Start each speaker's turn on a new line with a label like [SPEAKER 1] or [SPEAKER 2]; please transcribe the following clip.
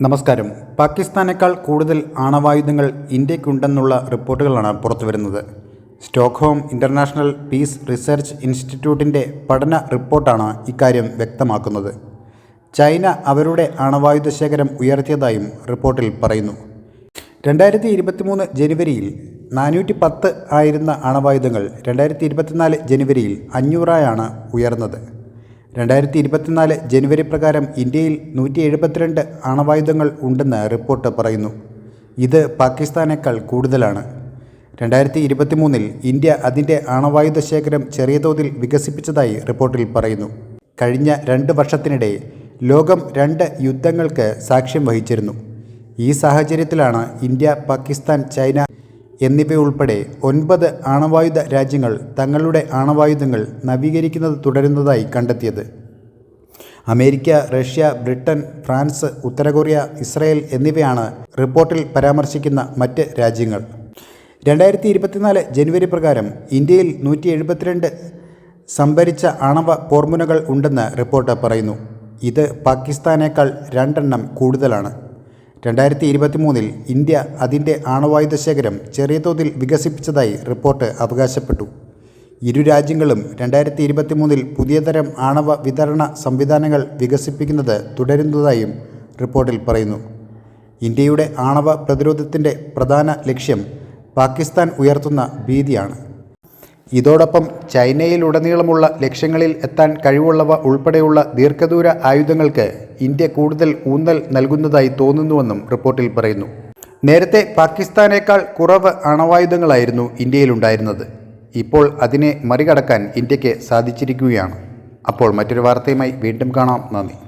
[SPEAKER 1] നമസ്കാരം. പാകിസ്ഥാനേക്കാൾ കൂടുതൽ ആണവായുധങ്ങൾ ഇന്ത്യക്കുണ്ടെന്നുള്ള റിപ്പോർട്ടുകളാണ് പുറത്തുവരുന്നത്. സ്റ്റോക്ക്ഹോം ഇന്റർനാഷണൽ പീസ് റിസർച്ച് ഇൻസ്റ്റിറ്റ്യൂട്ടിന്റെ പഠന റിപ്പോർട്ടാണ് ഇക്കാര്യം വ്യക്തമാക്കുന്നത്. ചൈന അവരുടെ ആണവായുധ ശേഖരം ഉയർത്തിയതായും റിപ്പോർട്ടിൽ പറയുന്നു. രണ്ടായിരത്തി ഇരുപത്തിമൂന്ന് ജനുവരിയിൽ നാനൂറ്റി പത്ത് ആയിരുന്ന ആണവായുധങ്ങൾ രണ്ടായിരത്തി ഇരുപത്തിനാല് ജനുവരിയിൽ അഞ്ഞൂറായാണ് ഉയർന്നത്. രണ്ടായിരത്തി ഇരുപത്തിനാല് ജനുവരി പ്രകാരം ഇന്ത്യയിൽ നൂറ്റി എഴുപത്തിരണ്ട് ആണവായുധങ്ങൾ ഉണ്ടെന്ന് റിപ്പോർട്ട് പറയുന്നു. ഇത് പാകിസ്ഥാനേക്കാൾ കൂടുതലാണ്. രണ്ടായിരത്തി ഇരുപത്തിമൂന്നിൽ ഇന്ത്യ അതിന്റെ ആണവായുധ ശേഖരം ചെറിയ തോതിൽ വികസിപ്പിച്ചതായി റിപ്പോർട്ടിൽ പറയുന്നു. കഴിഞ്ഞ രണ്ട് വർഷത്തിനിടെ ലോകം രണ്ട് യുദ്ധങ്ങൾക്ക് സാക്ഷ്യം വഹിച്ചിരുന്നു. ഈ സാഹചര്യത്തിലാണ് ഇന്ത്യ പാകിസ്ഥാൻ ചൈന എന്നിവയുൾപ്പെടെ ഒൻപത് ആണവായുധ രാജ്യങ്ങൾ തങ്ങളുടെ ആണവായുധങ്ങൾ നവീകരിക്കുന്നത് തുടരുന്നതായി കണ്ടെത്തിയത്. അമേരിക്ക റഷ്യ ബ്രിട്ടൻ ഫ്രാൻസ് ഉത്തരകൊറിയ ഇസ്രായേൽ എന്നിവയാണ് റിപ്പോർട്ടിൽ പരാമർശിക്കുന്ന മറ്റ് രാജ്യങ്ങൾ. രണ്ടായിരത്തി ഇരുപത്തിനാല് ജനുവരി പ്രകാരം ഇന്ത്യയിൽ നൂറ്റി എഴുപത്തിരണ്ട് സംഭരിച്ച ആണവ പോർമുനകൾ ഉണ്ടെന്ന് റിപ്പോർട്ട് പറയുന്നു. ഇത് പാകിസ്ഥാനേക്കാൾ രണ്ടെണ്ണം കൂടുതലാണ്. രണ്ടായിരത്തി ഇരുപത്തി മൂന്നിൽ ഇന്ത്യ അതിന്റെ ആണവായുധ ശേഖരം ചെറിയ തോതിൽ വികസിപ്പിച്ചതായി റിപ്പോർട്ട് അവകാശപ്പെട്ടു. ഇരു രാജ്യങ്ങളും രണ്ടായിരത്തി ഇരുപത്തി മൂന്നിൽ ആണവ വിതരണ സംവിധാനങ്ങൾ വികസിപ്പിക്കുന്നത് തുടരുന്നതായും റിപ്പോർട്ടിൽ പറയുന്നു. ഇന്ത്യയുടെ ആണവ പ്രതിരോധത്തിന്റെ പ്രധാന ലക്ഷ്യം പാകിസ്ഥാൻ ഉയർത്തുന്ന ഭീതിയാണ്. ഇതോടൊപ്പം ചൈനയിലുടനീളമുള്ള ലക്ഷ്യങ്ങളിൽ എത്താൻ കഴിവുള്ളവ ഉൾപ്പെടെയുള്ള ദീർഘദൂര ആയുധങ്ങൾക്ക് ഇന്ത്യ കൂടുതൽ ഊന്നൽ നൽകുന്നതായി തോന്നുന്നുവെന്നും റിപ്പോർട്ടിൽ പറയുന്നു. നേരത്തെ പാകിസ്ഥാനേക്കാൾ കുറവ് അണവായുധങ്ങളായിരുന്നു ഇന്ത്യയിലുണ്ടായിരുന്നത്. ഇപ്പോൾ അതിനെ മറികടക്കാൻ ഇന്ത്യയ്ക്ക് സാധിച്ചിരിക്കുകയാണ്. അപ്പോൾ മറ്റൊരു വാർത്തയുമായി വീണ്ടും കാണാം. നന്ദി.